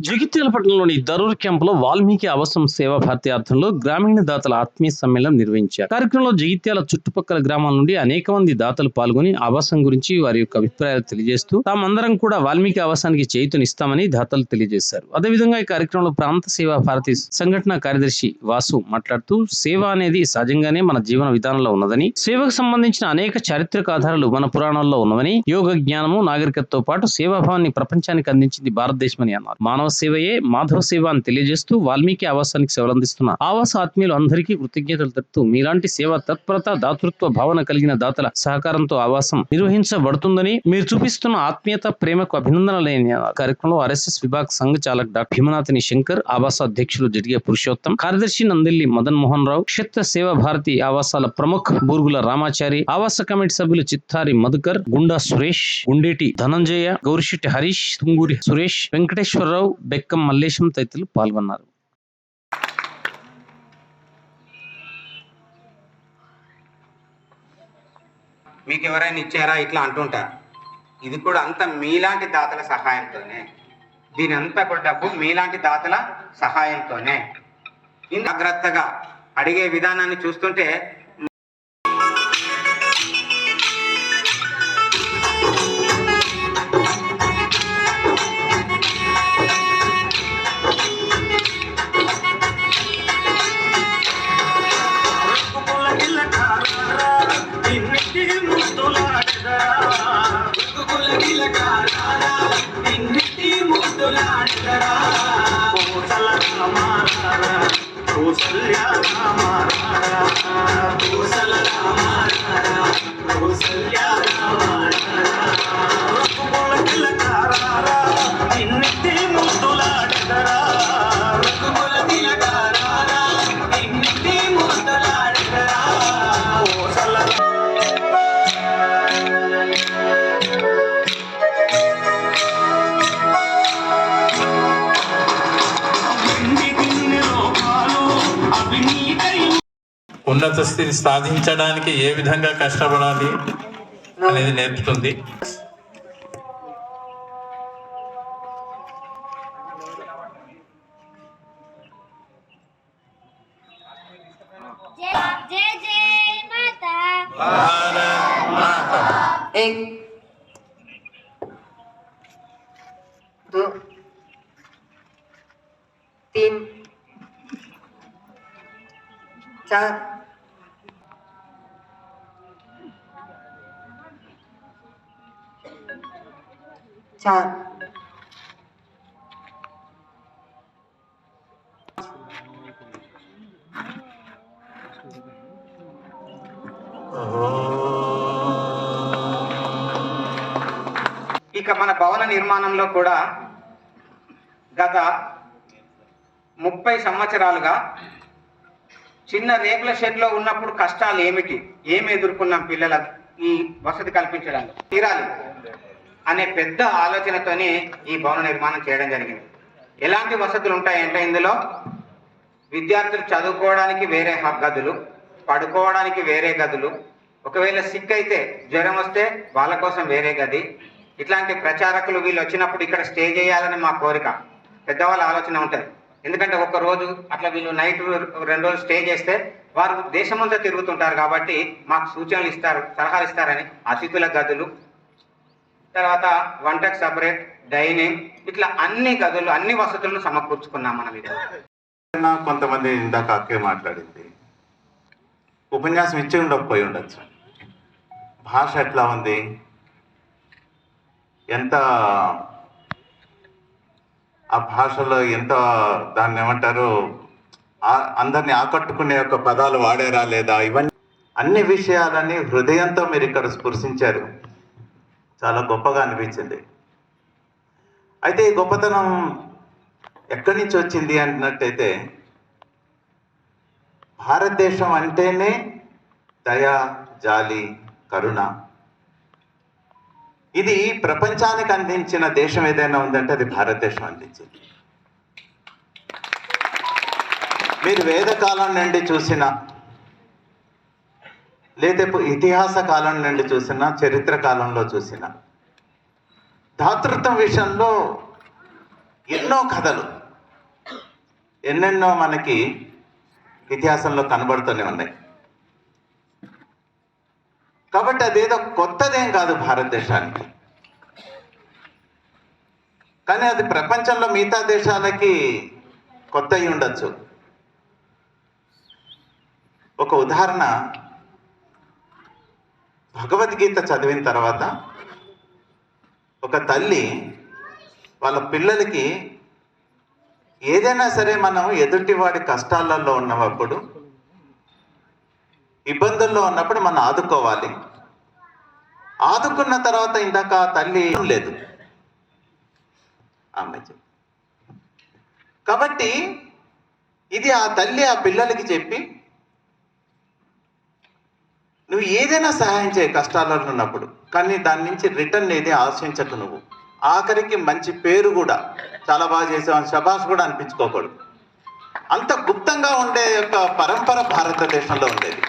జగిత్యాల పట్టణంలోని దరూర్ క్యాంపులో వాల్మీకి అవసరం సేవా భారతి ఆధ్వర్యంలో గ్రామీణ దాతల ఆత్మీయ సమ్మేళనం నిర్వహించారు. కార్యక్రమంలో జగిత్యాల చుట్టుపక్కల గ్రామాల నుండి అనేక మంది దాతలు పాల్గొని ఆవాసం గురించి వారి యొక్క అభిప్రాయాలు తెలియజేస్తూ తామందరం కూడా వాల్మీకి ఆవాసానికి చేయుతనిస్తామని దాతలు తెలియజేశారు. అదేవిధంగా ఈ కార్యక్రమంలో ప్రాంత సేవా భారతి సంఘటన కార్యదర్శి వాసు మాట్లాడుతూ సేవ అనేది సహజంగానే మన జీవన విధానంలో ఉన్నదని సేవకు సంబంధించిన అనేక చారిత్రక ఆధారాలు మన పురాణాల్లో ఉన్నవని యోగ జ్ఞానము నాగరికతతో పాటు సేవాభావాన్ని ప్రపంచానికి అందించింది భారతదేశమని అన్నారు. మానవ సేవయే మాధవ సేవ అని తెలియజేస్తూ వాల్మీకి ఆవాసానికి సేవలందిస్తున్న ఆవాస ఆత్మీయులు అందరికీ కృతజ్ఞతలు తెలుపుతూ మీలాంటి సేవ తత్పరత దాతృత్వ భావన కలిగిన దాతల సహకారంతో ఆవాసం నిర్వహించబడుతుందని మీరు చూపిస్తున్న ఆత్మీయత ప్రేమకు అభినందనలేని కార్యక్రమంలో ఆర్ఎస్ఎస్ విభాగ్ సంఘ చాలక్ డాక్టర్ భీమనాథిని శంకర్ ఆవాస అధ్యక్షులు జరిగే పురుషోత్తం కార్యదర్శి నందిల్లి మదన్ మోహన్ రావు క్షేత్ర సేవా భారతి ఆవాసాల ప్రముఖ్ బూరుగుల రామాచారి ఆవాస కమిటీ సభ్యులు చిత్తారి మధుకర్ గుండా సురేష్ గుండేటి ధనంజయ గౌరిశెట్టి హరీష్ తుంగూరి సురేష్ వెంకటేశ్వరరావు బెక్కం మల్లేశం తదితరులు పాల్గొన్నారు. మీకు ఎవరైనా ఇచ్చారా? ఇట్లా అంటుంటారు ఇది కూడా అంత మీలాంటి దాతల సహాయంతోనే. దీని అంతా కూడా డబ్బు మీలాంటి దాతల సహాయంతోనే. ఇంత జాగ్రత్తగా అడిగే విధానాన్ని చూస్తుంటే Oh, Salah, Mara, Oh, Salah, ఉన్నత స్థితి సాధించడానికి ఏ విధంగా కష్టపడాలి అనేది నేర్పుతుంది जय जय जय माता एक दो तीन चार चार ఇక మన భవన నిర్మాణంలో కూడా గత ముప్పై సంవత్సరాలుగా చిన్న రేకుల షెడ్లో ఉన్నప్పుడు కష్టాలు ఏమిటి? ఏమి ఎదుర్కొన్నాం పిల్లలకు ఈ వసతి కల్పించడానికి? తీరాలి. అనే పెద్ద ఆలోచనతోని ఈ భవన నిర్మాణం చేయడం జరిగింది. ఎలాంటి వసతులు ఉంటాయంటే ఇందులో విద్యార్థులు చదువుకోవడానికి వేరే గదులు పడుకోవడానికి వేరే గదులు ఒకవేళ సిక్ అయితే జ్వరం వస్తే వాళ్ళ కోసం వేరే గది ఇట్లాంటి ప్రచారకులు వీళ్ళు వచ్చినప్పుడు ఇక్కడ స్టే చేయాలని మా కోరిక. పెద్దవాళ్ళ ఆలోచన ఉంటుంది. ఎందుకంటే ఒక రోజు అట్లా వీళ్ళు నైట్ రెండు రోజులు స్టే చేస్తే వారు దేశమంతా తిరుగుతుంటారు కాబట్టి మాకు సూచనలు ఇస్తారు సలహాలు ఇస్తారని అతిథుల గదులు తర్వాత వంటకు సపరేట్ డైనింగ్ ఇట్లా అన్ని గదులు అన్ని వసతులను సమకూర్చుకున్నాం మనం ఇది కొంతమంది ఇందాక అక్కే మాట్లాడింది. ఉపన్యాసం ఇచ్చి ఉండకపోయి ఉండొచ్చు. భాష ఎట్లా ఉంది? ఎంత ఆ భాషలో ఎంత దాన్ని ఏమంటారు? అందరిని ఆకట్టుకునే యొక్క పదాలు వాడారా లేదా? ఇవన్నీ అన్ని విషయాలని హృదయంతో మీరు ఇక్కడ స్పృశించారు. చాలా గొప్పగా అనిపించింది. అయితే ఈ గొప్పతనం ఎక్కడి నుంచి వచ్చింది అన్నట్టయితే భారతదేశం అంటేనే దయ జాలి కరుణ. ఇది ప్రపంచానికి అందించిన దేశం ఏదైనా ఉందంటే అది భారతదేశం అందించింది. మీరు వేద కాలం నుండి చూసిన లేదా ఇప్పుడు ఇతిహాస కాలం నుండి చూసినా చరిత్ర కాలంలో చూసినా. దాతృత్వం విషయంలో ఎన్నో కథలు ఎన్నెన్నో మనకి ఇతిహాసంలో కనబడుతూనే ఉన్నాయి. కాబట్టి అదేదో కొత్తదేం కాదు భారతదేశానికి. కానీ అది ప్రపంచంలో మిగతా దేశాలకి కొత్త అయి ఉండొచ్చు. ఒక ఉదాహరణ భగవద్గీత చదివిన తర్వాత ఒక తల్లి వాళ్ళ పిల్లలకి ఏదైనా సరే మనం ఎదుటివాడి కష్టాలలో ఉన్నప్పుడు ఇబ్బందుల్లో ఉన్నప్పుడు మనం ఆదుకోవాలి. ఆదుకున్న తర్వాత ఇందాక ఆ తల్లి లేదు. ఆమె కాబట్టి ఇది ఆ తల్లి ఆ పిల్లలకి చెప్పి నువ్వు ఏదైనా సహాయం చేయ కష్టాలలో ఉన్నప్పుడు కానీ దాని నుంచి రిటర్న్ ఏది ఆశించకు నువ్వు. ఆఖరికి మంచి పేరు కూడా. చాలా బాగా చేసావు శబాష్ కూడా అనిపించుకోకూడదు. అంత గుప్తంగా ఉండే యొక్క పరంపర భారతదేశంలో ఉండేది.